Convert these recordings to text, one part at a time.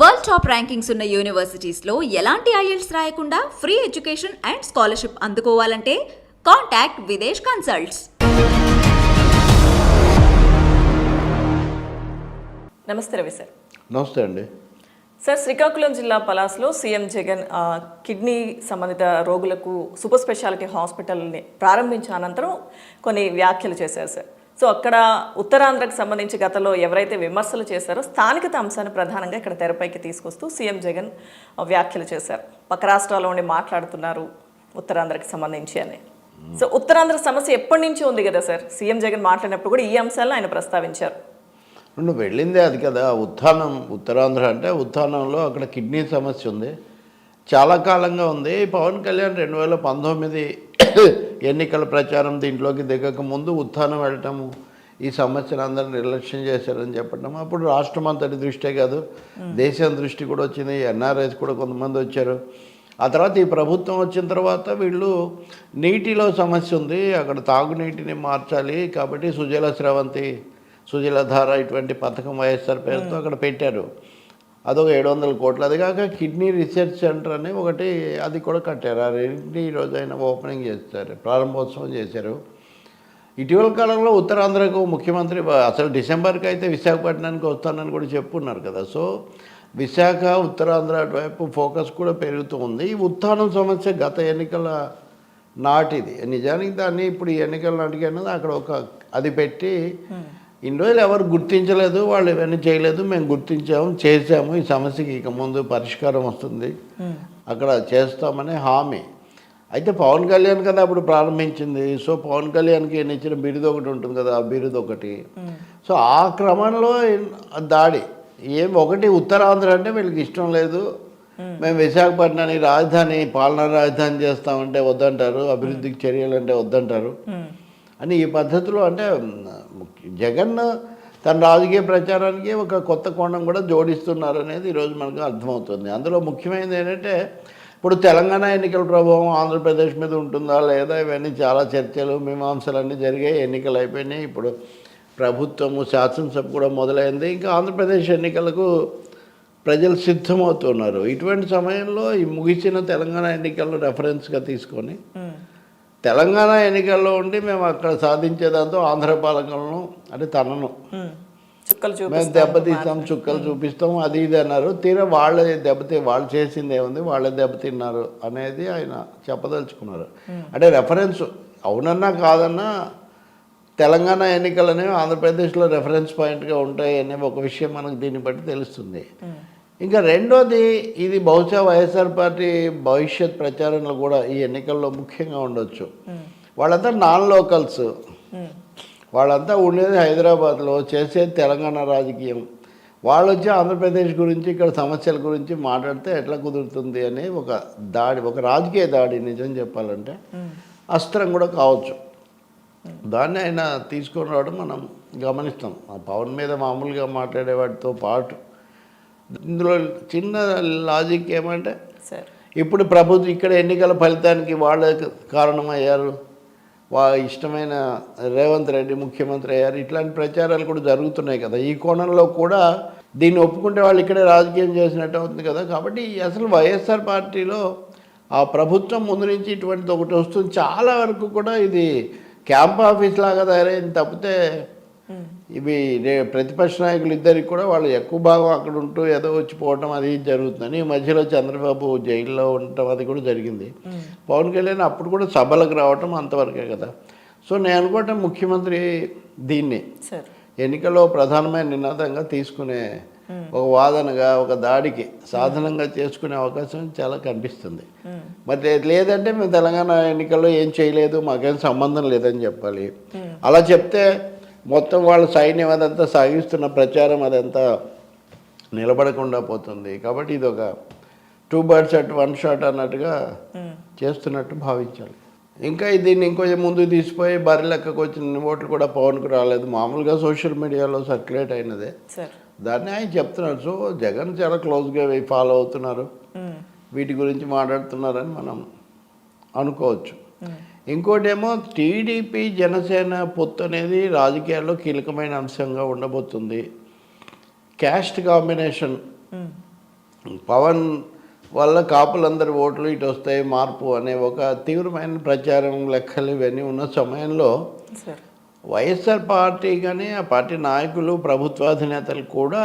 World top rankings ఉన్న యూనివర్సిటీస్లో ఎలాంటి IELTS రాయకుండా ఫ్రీ ఎడ్యుకేషన్ అండ్ స్కాలర్షిప్ అందుకోవాలంటే కాంటాక్ట్ విదేశ్ కన్సల్ట్స్. నమస్తే రవి సార్. నమస్తే అండి. సార్ శ్రీకాకుళం జిల్లా పలాస్లో సీఎం జగన్ కిడ్నీ సంబంధిత రోగులకు సూపర్ స్పెషాలిటీ హాస్పిటల్ని ప్రారంభించిన అనంతరం కొన్ని వ్యాఖ్యలు చేశారు సార్. సో అక్కడ ఉత్తరాంధ్రకు సంబంధించి గతంలో ఎవరైతే విమర్శలు చేశారో స్థానికత అంశాన్ని ప్రధానంగా ఇక్కడ తెరపైకి తీసుకొస్తూ సీఎం జగన్ వ్యాఖ్యలు చేశారు. పక్క రాష్ట్రాల్లో ఉండి మాట్లాడుతున్నారు ఉత్తరాంధ్రకి సంబంధించి అని. సో ఉత్తరాంధ్ర సమస్య ఎప్పటి నుంచి ఉంది కదా సార్? సీఎం జగన్ మాట్లాడినప్పుడు కూడా ఈ అంశాలను ఆయన ప్రస్తావించారు. నువ్వు వెళ్ళిందే అది కదా. ఉత్థానం ఉత్తరాంధ్ర అంటే ఉత్థానంలో అక్కడ కిడ్నీ సమస్య ఉంది. చాలా కాలంగా ఉంది. పవన్ కళ్యాణ్ రెండు వేల పంతొమ్మిది ఎన్నికల ప్రచారం దీంట్లోకి దిగక ముందు ఉత్థానం వెళ్ళటము ఈ సమస్యను అందరూ నిర్లక్ష్యం చేశారని చెప్పడం అప్పుడు రాష్ట్రం అంతటి దృష్టే కాదు. దేశం దృష్టి కూడా వచ్చింది. ఎన్ఆర్ఐస్ కూడా కొంతమంది వచ్చారు. ఆ తర్వాత ఈ ప్రభుత్వం వచ్చిన తర్వాత వీళ్ళు నీటిలో సమస్య ఉంది. అక్కడ తాగునీటిని మార్చాలి కాబట్టి సుజల స్రవంతి సుజలధార ఇటువంటి పథకం వైఎస్ఆర్ పేరుతో అక్కడ పెట్టారు. అదొక ఏడు వందల కోట్లు. అది కాక కిడ్నీ రీసెర్చ్ సెంటర్ అని ఒకటి అది కూడా కట్టారు. ఆ రెండింటిని ఈరోజు ఆయన ఓపెనింగ్ చేస్తారు ప్రారంభోత్సవం చేశారు. ఇటీవల కాలంలో ఉత్తరాంధ్రకు ముఖ్యమంత్రి అసలు డిసెంబర్కి అయితే విశాఖపట్నానికి వస్తానని కూడా చెప్పున్నారు కదా. సో విశాఖ ఉత్తరాంధ్ర అటువైపు ఫోకస్ కూడా పెరుగుతూ ఉంది. ఈ ఉత్థానం సమస్య గత ఎన్నికల నాటిది. నిజానికి దాన్ని ఇప్పుడు ఈ ఎన్నికల నాటికి అన్నది అక్కడ ఒక అది పెట్టి ఇన్ని రోజులు ఎవరు గుర్తించలేదు వాళ్ళు ఇవన్నీ చేయలేదు మేము గుర్తించాము చేసాము ఈ సమస్యకి ఇక ముందు పరిష్కారం వస్తుంది. అక్కడ చేస్తామనే హామీ. అయితే పవన్ కళ్యాణ్ కదా అప్పుడు ప్రారంభించింది. సో పవన్ కళ్యాణ్కి ఈయన ఇచ్చిన బిరుదు ఒకటి ఉంటుంది కదా ఆ బిరుదు ఒకటి. సో ఆ క్రమంలో దాడి. ఏం ఒకటి ఉత్తరాంధ్ర అంటే వీళ్ళకి ఇష్టం లేదు. మేము విశాఖపట్నాన్ని రాజధాని పాలనా రాజధాని చేస్తామంటే వద్దంటారు అభివృద్ధికి చర్యలు అంటే వద్దంటారు. అని ఈ పద్ధతిలో అంటే ముఖ్య- జగన్ తన రాజకీయ ప్రచారానికి ఒక కొత్త కోణం కూడా జోడిస్తున్నారు అనేది ఈరోజు మనకు అర్థమవుతుంది. అందులో ముఖ్యమైనది ఏంటంటే ఇప్పుడు తెలంగాణ ఎన్నికల ప్రభావం ఆంధ్రప్రదేశ్ మీద ఉంటుందా లేదా ఇవన్నీ చాలా చర్చలు మీమాంసలు అన్నీ జరిగాయి ఎన్నికలు అయిపోయినాయి. ఇప్పుడు ప్రభుత్వము శాసనసభ కూడా మొదలైంది. ఇంకా ఆంధ్రప్రదేశ్ ఎన్నికలకు ప్రజలు సిద్ధమవుతున్నారు. ఇటువంటి సమయంలో ఈ ముగిసిన తెలంగాణ ఎన్నికలను రెఫరెన్స్గా తీసుకొని తెలంగాణ ఎన్నికల్లో ఉండి మేము అక్కడ సాధించేదాంతో ఆంధ్ర పాలకులను అంటే తనను. మేము దెబ్బతీస్తాం చుక్కలు చూపిస్తాం అది ఇది అన్నారు. తీరా వాళ్ళే దెబ్బతి వాళ్ళు చేసింది ఏముంది? వాళ్ళే దెబ్బతిన్నారు అనేది ఆయన చెప్పదలుచుకున్నారు. అంటే రెఫరెన్స్ అవునన్నా కాదన్నా తెలంగాణ ఎన్నికలు అనేవి ఆంధ్రప్రదేశ్లో రెఫరెన్స్ పాయింట్గా ఉంటాయి అనే ఒక విషయం మనకు దీన్ని బట్టి తెలుస్తుంది. ఇంకా రెండోది ఇది బహుశా వైఎస్ఆర్ పార్టీ భవిష్యత్ ప్రచారంలో కూడా ఈ ఎన్నికల్లో ముఖ్యంగా ఉండొచ్చు. వాళ్ళంతా నాన్ లోకల్స్. వాళ్ళంతా ఉండేది హైదరాబాద్లో చేసేది తెలంగాణ రాజకీయం. వాళ్ళు వచ్చి ఆంధ్రప్రదేశ్ గురించి ఇక్కడ సమస్యల గురించి మాట్లాడితే ఎట్లా కుదురుతుంది అనే ఒక దాడి ఒక రాజకీయ దాడి నిజం చెప్పాలంటే అస్త్రం కూడా కావచ్చు. దాన్ని ఆయన తీసుకొని రావడం మనం గమనిస్తాం. ఆ పవన్ మీద మామూలుగా మాట్లాడే వాటితో పాటు ఇందులో చిన్న లాజిక్ ఏమంటే సార్ ఇప్పుడు ప్రభుత్వం ఇక్కడ ఎన్నికల ఫలితానికి వాళ్ళే కారణమయ్యారు వా ఇష్టమైన రేవంత్ రెడ్డి ముఖ్యమంత్రి అయ్యారు ఇట్లాంటి ప్రచారాలు కూడా జరుగుతున్నాయి కదా. ఈ కోణంలో కూడా దీన్ని ఒప్పుకుంటే వాళ్ళు ఇక్కడే రాజకీయం చేసినట్టు అవుతుంది కదా. కాబట్టి అసలు వైఎస్ఆర్ పార్టీలో ఆ ప్రభుత్వం ముందు నుంచి ఇటువంటిది ఒకటి వస్తుంది. చాలా వరకు కూడా ఇది క్యాంప్ ఆఫీస్ లాగా తయారైంది తప్పితే ఇవి ప్రతిపక్ష నాయకులు ఇద్దరికి కూడా వాళ్ళు ఎక్కువ భాగం అక్కడ ఉంటూ ఏదో వచ్చి పోవటం అది జరుగుతుందని ఈ మధ్యలో చంద్రబాబు జైల్లో ఉండటం అది కూడా జరిగింది. పవన్ కళ్యాణ్ అప్పుడు కూడా సభలకు రావటం అంతవరకే కదా. సో నేను అనుకోవటం ముఖ్యమంత్రి దీన్ని ఎన్నికల్లో ప్రధానమైన నినాదంగా తీసుకునే ఒక వాదనగా ఒక దాడికి సాధనంగా చేసుకునే అవకాశం చాలా కనిపిస్తుంది. మరి లేదంటే మేము తెలంగాణ ఎన్నికల్లో ఏం చేయలేదు మాకేం సంబంధం లేదని చెప్పాలి. అలా చెప్తే మొత్తం వాళ్ళ సైన్యం అదంతా సాగిస్తున్న ప్రచారం అదంతా నిలబడకుండా పోతుంది. కాబట్టి ఇది ఒక two birds at one shot అన్నట్టుగా చేస్తున్నట్టు భావించాలి. ఇంకా దీన్ని ఇంకొంచెం ముందు తీసిపోయి బరి లెక్కకు వచ్చిన ఓట్లు కూడా పవన్కు రాలేదు. మామూలుగా సోషల్ మీడియాలో సర్క్యులేట్ అయినదే. దాన్ని ఆయన చెప్తున్నారు. సో జగన్ చాలా క్లోజ్గా ఫాలో అవుతున్నారు. వీటి గురించి మాట్లాడుతున్నారని మనం అనుకోవచ్చు. ఇంకోటేమో టీడీపీ జనసేన పొత్తు అనేది రాజకీయాల్లో కీలకమైన అంశంగా ఉండబోతుంది. Caste combination. పవన్ వల్ల కాపులందరి ఓట్లు ఇటు వస్తాయి మార్పు అనే ఒక తీవ్రమైన ప్రచారం లెక్కలు ఇవన్నీ ఉన్న సమయంలో వైఎస్ఆర్ పార్టీ కానీ ఆ పార్టీ నాయకులు ప్రభుత్వాధినేతలు కూడా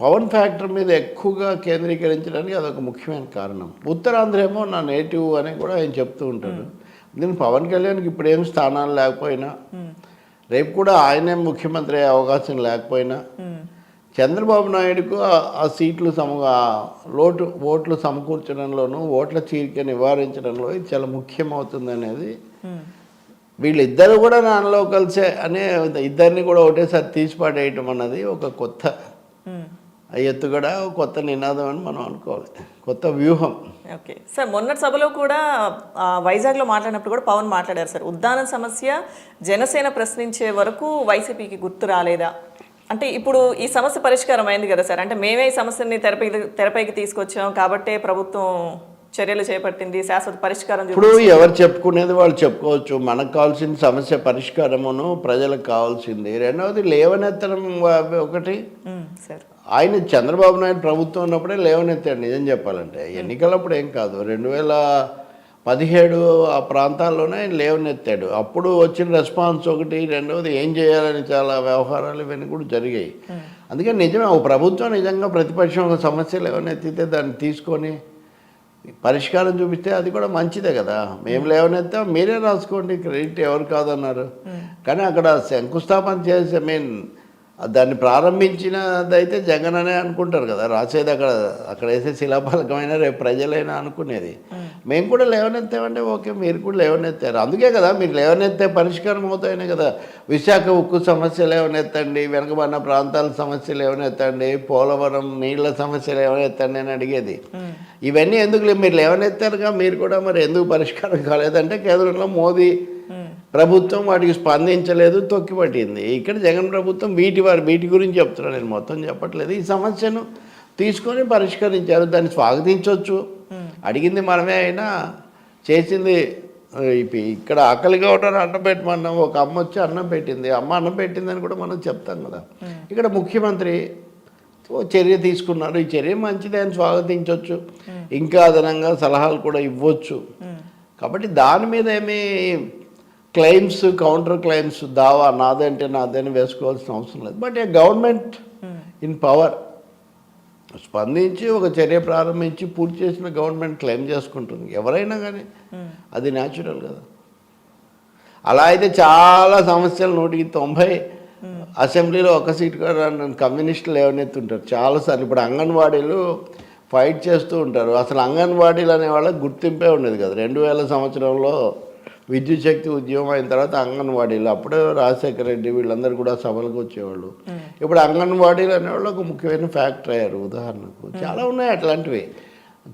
పవన్ ఫ్యాక్టర్ మీద ఎక్కువగా కేంద్రీకరించడానికి అదొక ముఖ్యమైన కారణం. ఉత్తరాంధ్ర ఏమో నా నేటివ్ అని కూడా ఆయన చెప్తూ ఉంటాడు. దీని పవన్ కళ్యాణ్కి ఇప్పుడు ఏం స్థానాలు లేకపోయినా రేపు కూడా ఆయనే ముఖ్యమంత్రి అయ్యే అవకాశం లేకపోయినా చంద్రబాబు నాయుడుకు ఆ- సీట్లు సమ లోటు ఓట్లు సమకూర్చడంలోనూ ఓట్ల చీరిక నివారించడంలో ఇది చాలా ముఖ్యమవుతుంది అనేది వీళ్ళిద్దరు కూడా నాన్నలో కలిసే అనే ఇద్దరిని కూడా ఒకటేసారి తీసి పడేయటం అన్నది ఒక కొత్త ఎత్తుగడ ఒక కొత్త నినాదం అని మనం అనుకోవాలి. కొత్త వ్యూహం. ఓకే. సార్ మొన్నటి సభలో కూడా వైజాగ్లో మాట్లాడినప్పుడు కూడా పవన్ మాట్లాడారు సార్. ఉద్దానం సమస్య జనసేన ప్రశ్నించే వరకు వైసీపీకి గుర్తు రాలేదా? అంటే ఇప్పుడు ఈ సమస్య పరిష్కారం అయింది కదా సార్. అంటే మేమే ఈ సమస్యని తెరపై తెరపైకి తీసుకొచ్చాం కాబట్టే ప్రభుత్వం చర్యలు చేపట్టింది శాశ్వత పరిష్కారం ఇప్పుడు ఎవరు చెప్పుకునేది వాళ్ళు చెప్పుకోవచ్చు. మనకు కావాల్సిన సమస్య పరిష్కారమును ప్రజలకు కావాల్సింది. రెండవది లేవనెత్తడం వా- ఒకటి. సార్. ఆయన చంద్రబాబు నాయుడు ప్రభుత్వం ఉన్నప్పుడే లేవనెత్తాడు నిజం చెప్పాలంటే. ఎన్నికలప్పుడు ఏం కాదు. రెండు వేల పదిహేడు ఆ ప్రాంతాల్లోనే ఆయన లేవనెత్తాడు. అప్పుడు వచ్చిన రెస్పాన్స్ ఒకటి రెండవది ఏం చేయాలని చాలా వ్యవహారాలు ఇవన్నీ కూడా జరిగాయి. అందుకని నిజమే ఒక ప్రభుత్వం నిజంగా ప్రతిపక్షం ఒక సమస్య లేవనెత్తితే దాన్ని తీసుకొని పరిష్కారం చూపిస్తే అది కూడా మంచిదే కదా. మేము లేవనెత్తాం మీరే రాసుకోండి క్రెడిట్ ఎవరు కాదన్నారు. కానీ అక్కడ శంకుస్థాపన చేసి మీన్ దాన్ని ప్రారంభించినదైతే జగన్ అనే అనుకుంటారు కదా. రాసేది అక్కడ అక్కడ వేసే శిలాఫలకమైన రేపు ప్రజలైనా అనుకునేది. మేము. కూడా లేవనెత్తామంటే ఓకే మీరు కూడా లేవనెత్తారు. అందుకే కదా మీరు లేవనెత్తే పరిష్కారం అవుతాయనే కదా. విశాఖ ఉక్కు సమస్య లేవనెత్తండి వెనకబడిన ప్రాంతాల సమస్య లేవనెత్తండి పోలవరం నీళ్ళ సమస్య లేవనెత్తండి అని అడిగేది. ఇవన్నీ ఎందుకు మీరు లేవనెత్తారుగా మీరు కూడా మరి ఎందుకు పరిష్కారం కాలేదంటే కేంద్రంలో మోదీ ప్రభుత్వం వాటికి స్పందించలేదు తొక్కిపట్టింది ఇక్కడ జగన్ ప్రభుత్వం వీటి వారి వీటి గురించి చెప్తున్నాను నేను మొత్తం చెప్పట్లేదు. ఈ సమస్యను తీసుకొని పరిష్కరించారు. దాన్ని స్వాగతించవచ్చు అడిగింది మనమే అయినా చేసింది ఇక్కడ ఆకలిగా ఉంటారు అన్నం పెట్టమన్నాం. ఒక అమ్మ వచ్చి అన్నం పెట్టింది. అమ్మ అన్నం పెట్టిందని కూడా మనం చెప్తాం కదా. ఇక్కడ ముఖ్యమంత్రి చర్య తీసుకున్నారు. ఈ చర్య మంచిదే అని స్వాగతించవచ్చు ఇంకా అదనంగా సలహాలు కూడా ఇవ్వచ్చు. కాబట్టి దాని మీద ఏమీ క్లెయిమ్స్ కౌంటర్ క్లెయిమ్స్ దావా నాదంటే నాదని వేసుకోవాల్సిన అవసరం లేదు. But a government in power స్పందించి ఒక చర్య ప్రారంభించి పూర్తి చేసిన గవర్నమెంట్ క్లెయిమ్ చేసుకుంటుంది. ఎవరైనా కానీ అది న్యాచురల్ కదా. అలా అయితే చాలా సమస్యలు నూటికి తొంభై అసెంబ్లీలో ఒక సీట్ కూడా కమ్యూనిస్టులు లేవనెత్తుంటారు చాలాసార్లు ఇప్పుడు అంగన్వాడీలు ఫైట్ చేస్తూ ఉంటారు. అసలు అంగన్వాడీలు అనే వాళ్ళకి గుర్తింపే ఉండేది కదా. రెండు వేల సంవత్సరంలో విద్యుత్ శక్తి ఉద్యమం అయిన తర్వాత అంగన్వాడీలు. అప్పుడే రాజశేఖర రెడ్డి వీళ్ళందరూ కూడా సభలకు వచ్చేవాళ్ళు. ఇప్పుడు అంగన్వాడీలు అనేవాళ్ళు ఒక ముఖ్యమైన ఫ్యాక్టరీ అయ్యారు. ఉదాహరణకు చాలా ఉన్నాయి అట్లాంటివి.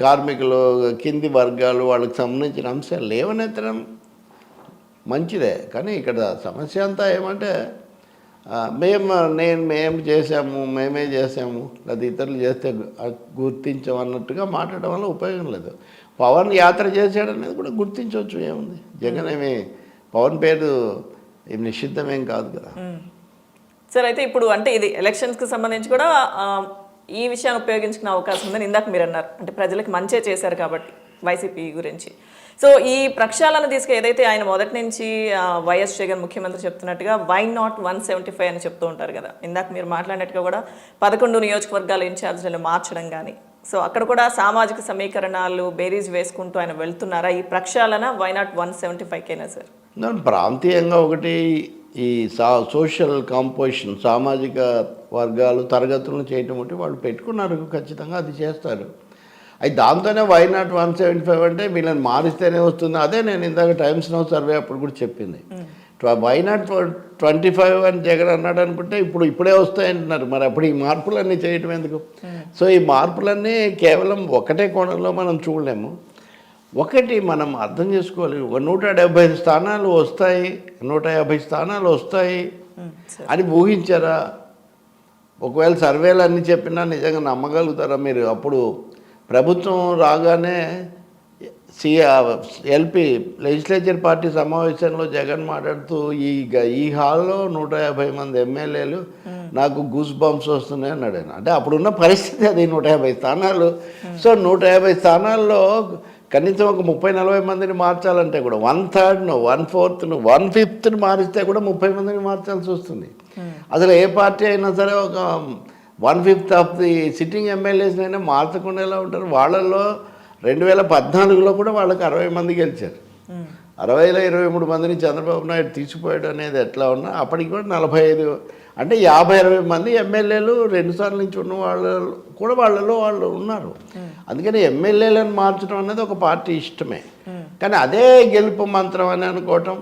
కార్మికులు కింది వర్గాలు వాళ్ళకి సంబంధించిన అంశాలు లేవనెత్తడం మంచిదే. కానీ ఇక్కడ సమస్య అంతా ఏమంటే మేము నేను మేము చేసాము మేమే చేసాము లేదా ఇతరులు చేస్తే గు- ఆ, గుర్తించాం అన్నట్టుగా మాట్లాడడం వల్ల ఉపయోగం లేదు. పవన్ యాత్ర చేశాడనేది కూడా గుర్తించవచ్చు ఏముంది? జగన్ ఏమి పవన్ పేరు ఏం నిషిద్ధమేం కాదు కదా. సార్ అయితే ఇప్పుడు అంటే ఇది ఎలక్షన్స్కి సంబంధించి కూడా ఈ విషయాన్ని ఉపయోగించుకునే అవకాశం ఉందని ఇందాక మీరు అన్నారు. అంటే ప్రజలకు మంచే చేశారు కాబట్టి వైసీపీ గురించి. సో ఈ ప్రక్షాళన తీసుకు ఏదైతే ఆయన మొదటి నుంచి వైఎస్ జగన్ ముఖ్యమంత్రి చెప్తున్నట్టుగా why not one seventy five అని చెప్తూ ఉంటారు కదా. ఇందాక మీరు మాట్లాడినట్టుగా కూడా పదకొండు నియోజకవర్గాల ఇన్ఛార్జీలను మార్చడం కానీ సో అక్కడ కూడా సామాజిక సమీకరణాలు బేరీజ్ వేసుకుంటూ ఆయన వెళ్తున్నారా? ఈ ప్రక్షాళన why not one seventy five కేనా సార్? దాని ప్రాంతీయంగా ఒకటి ఈ సా సోషల్ కాంపోజిషన్ సామాజిక వర్గాలు తరగతులను చేయటం ఒకటి వాళ్ళు పెట్టుకున్నారు ఖచ్చితంగా అది చేస్తారు. అది దాంతోనే why not one seventy five అంటే వీళ్ళని మారిస్తేనే వస్తుంది. అదే నేను ఇందాక టైమ్స్ నౌ సర్వే అప్పుడు కూడా చెప్పింది. వై నాట్ ట్వంటీ ఫైవ్ అని జగన్ అన్నాడు అనుకుంటే ఇప్పుడు ఇప్పుడే వస్తాయి అంటున్నారు మరి అప్పుడు ఈ మార్పులన్నీ చేయటం ఎందుకు? సో ఈ మార్పులన్నీ కేవలం ఒకటే కోణంలో మనం చూడలేము. ఒకటి మనం అర్థం చేసుకోవాలి. ఒక నూట డెబ్భై స్థానాలు వస్తాయి. నూట యాభై స్థానాలు వస్తాయి. అని ఊహించారా? ఒకవేళ సర్వేలు అన్నీ చెప్పినా నిజంగా నమ్మగలుగుతారా మీరు? అప్పుడు ప్రభుత్వం రాగానే సి ఎల్పి లెజిస్లేచర్ పార్టీ సమావేశంలో జగన్ మాట్లాడుతూ ఈ ఈ హాల్లో నూట యాభై మంది ఎమ్మెల్యేలు నాకు గూస్ బంప్స్ వస్తున్నాయి అన్నాడు ఆయన అంటే అప్పుడున్న పరిస్థితి అది నూట యాభై స్థానాలు. సో నూట యాభై స్థానాల్లో కనీసం ఒక ముప్పై నలభై మందిని మార్చాలంటే కూడా వన్ థర్డ్ను వన్ ఫోర్త్ను వన్ ఫిఫ్త్ను మారిస్తే కూడా ముప్పై మందిని మార్చాల్సి వస్తుంది. అసలు ఏ పార్టీ అయినా సరే ఒక one fifth of the sitting MLAs అయినా మార్చకుండా ఎలా ఉంటారు? వాళ్ళల్లో రెండు వేల పద్నాలుగులో కూడా వాళ్ళకి అరవై మంది గెలిచారు. అరవైలో ఇరవై మూడు మందిని చంద్రబాబు నాయుడు తీసిపోయాడు అనేది ఎట్లా ఉన్నా అప్పటికి కూడా నలభై ఐదు అంటే యాభై అరవై మంది ఎమ్మెల్యేలు రెండుసార్లు నుంచి ఉన్న వాళ్ళు కూడా వాళ్ళలో వాళ్ళు ఉన్నారు. అందుకని ఎమ్మెల్యేలను మార్చడం అనేది ఒక పార్టీ ఇష్టమే. కానీ అదే గెలుపు మంత్రం అని అనుకోవటం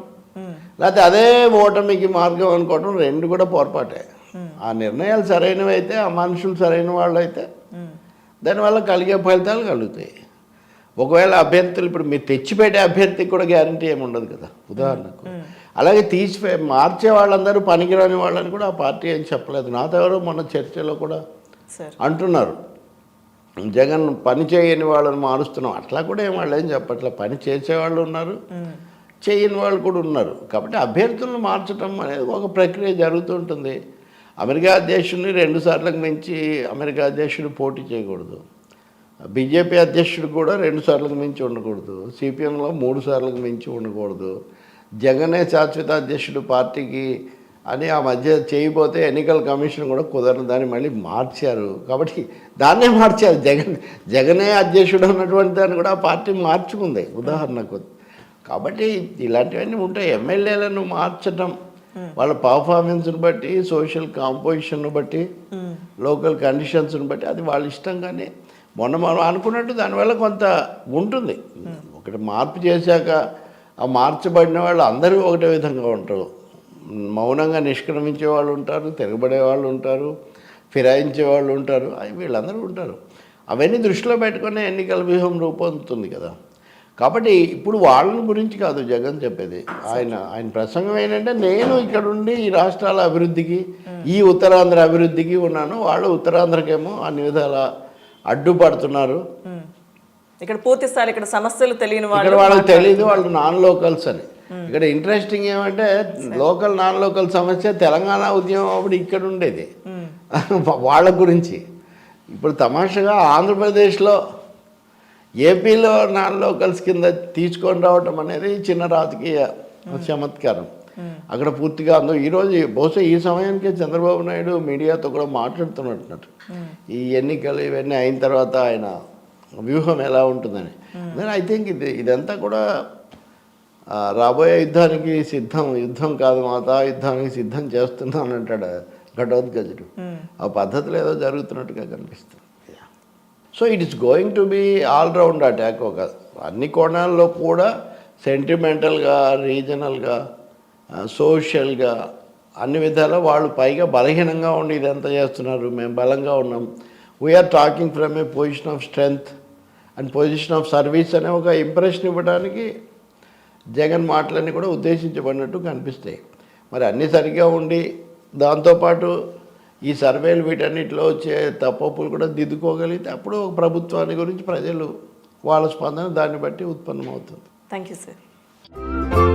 లేకపోతే అదే ఓటమికి మార్గం అనుకోవటం రెండు కూడా పొరపాటే. ఆ నిర్ణయాలు సరైనవి అయితే ఆ మనుషులు సరైన వాళ్ళు అయితే దానివల్ల కలిగే ఫలితాలు కలుగుతాయి. ఒకవేళ అభ్యర్థులు ఇప్పుడు మీరు తెచ్చిపెట్టే అభ్యర్థికి కూడా గ్యారంటీ ఏమి ఉండదు కదా ఉదాహరణకు. అలాగే తీసిపోయి మార్చే వాళ్ళందరూ పనికిరాని వాళ్ళని కూడా ఆ పార్టీ ఏం చెప్పలేదు. నాతో ఎవరో మొన్న చర్చలో కూడా అంటున్నారు. జగన్ పని చేయని వాళ్ళని మారుస్తున్నాం. అట్లా కూడా ఏం వాళ్ళు ఏం చెప్పట్లే. పని చేసేవాళ్ళు ఉన్నారు చేయని వాళ్ళు కూడా ఉన్నారు. కాబట్టి అభ్యర్థులను మార్చడం అనేది ఒక ప్రక్రియ జరుగుతుంటుంది అమెరికా అధ్యక్షుడిని రెండు సార్లకు మించి అమెరికా అధ్యక్షుడు పోటీ చేయకూడదు. బీజేపీ అధ్యక్షుడు కూడా రెండు సార్లకు మించి ఉండకూడదు. సిపిఎంలో మూడు సార్లకు మించి ఉండకూడదు. జగనే శాశ్వత అధ్యక్షుడు పార్టీకి అని ఆ మధ్య చేయబోతే ఎన్నికల కమిషన్ కూడా కుదరదు. దాన్ని మళ్ళీ మార్చారు. కాబట్టి దాన్నే మార్చారు. జగన్ జగనే అధ్యక్షుడు అన్నటువంటి దాన్ని కూడా ఆ పార్టీ మార్చుకుంది. ఉదాహరణకు కాబట్టి ఇలాంటివన్నీ ఉంటాయి. ఎమ్మెల్యేలను మార్చడం వాళ్ళ పర్ఫార్మెన్స్ని బట్టి సోషల్ కాంపోజిషన్ను బట్టి లోకల్ కండిషన్స్ని బట్టి అది వాళ్ళ ఇష్టంగానే మొన్న మనం అనుకున్నట్టు దానివల్ల కొంత ఉంటుంది. ఒకటి మార్పు చేశాక ఆ మార్చబడిన వాళ్ళు అందరూ ఒకటే విధంగా ఉంటారు. మౌనంగా నిష్క్రమించే వాళ్ళు ఉంటారు తిరగబడే వాళ్ళు ఉంటారు ఫిరాయించే వాళ్ళు ఉంటారు అవి వీళ్ళందరూ ఉంటారు. అవన్నీ దృష్టిలో పెట్టుకునే ఎన్నికల వ్యూహం రూపొందుతుంది కదా. కాబట్టి ఇప్పుడు వాళ్ళని గురించి కాదు జగన్ చెప్పేది. ఆయన ఆయన ప్రసంగం ఏంటంటే నేను ఇక్కడ ఉండి ఈ రాష్ట్రాల అభివృద్ధికి ఈ ఉత్తరాంధ్ర అభివృద్ధికి ఉన్నాను వాళ్ళు ఉత్తరాంధ్రకేమో అన్ని విధాల అడ్డుపడుతున్నారు. ఇక్కడ పూర్తి స్థాయి ఇక్కడ సమస్యలు తెలియని వాళ్ళు వాళ్ళకి తెలియదు వాళ్ళు నాన్ లోకల్స్ అని ఇక్కడ ఇంట్రెస్టింగ్ ఏమంటే లోకల్ నాన్ లోకల్ సమస్య తెలంగాణ ఉద్యమం అప్పుడు ఇక్కడ ఉండేది. వాళ్ళ గురించి. ఇప్పుడు తమాషగా ఆంధ్రప్రదేశ్లో ఏపీలో నాన్ లోకల్స్ కింద తీసుకొని రావటం అనేది చిన్న రాజకీయ చమత్కారం. అక్కడ పూర్తిగా అందరూ ఈరోజు బహుశా ఈ సమయానికే చంద్రబాబు నాయుడు మీడియాతో కూడా మాట్లాడుతున్నట్టున్నట్టు. ఈ ఎన్నికలు ఇవన్నీ అయిన తర్వాత ఆయన వ్యూహం ఎలా ఉంటుందని. నేను ఐ థింక్ ఇది ఇదంతా కూడా రాబోయే యుద్ధానికి సిద్ధం యుద్ధం కాదు మాత యుద్ధానికి సిద్ధం చేస్తున్నాను అంటాడు ఘటోద్గజుడు ఆ పద్ధతిలో ఏదో జరుగుతున్నట్టుగా కనిపిస్తుంది. So it is going to be all round attack ఒక అన్ని కోణాల్లో కూడా సెంటిమెంటల్గా రీజనల్గా సోషల్గా అన్ని విధాలా వాళ్ళు పైగా బలహీనంగా ఉండి ఇదంతా చేస్తున్నారు. మేము బలంగా ఉన్నాం. We're talking from a position of strength and position of service అనే ఒక ఇంప్రెషన్ ఇవ్వడానికి జగన్ మాటలన్నీ కూడా ఉద్దేశించబడినట్టు కనిపిస్తాయి. మరి అన్నీ సరిగ్గా ఉండి దాంతోపాటు ఈ సర్వేలు వీటన్నిటిలో వచ్చే తప్పప్పులు కూడా దిద్దుకోగలిగితే అప్పుడు ప్రభుత్వాన్ని గురించి ప్రజలు వాళ్ళ స్పందన దాన్ని బట్టి ఉత్పన్నమవుతుంది. Thank you sir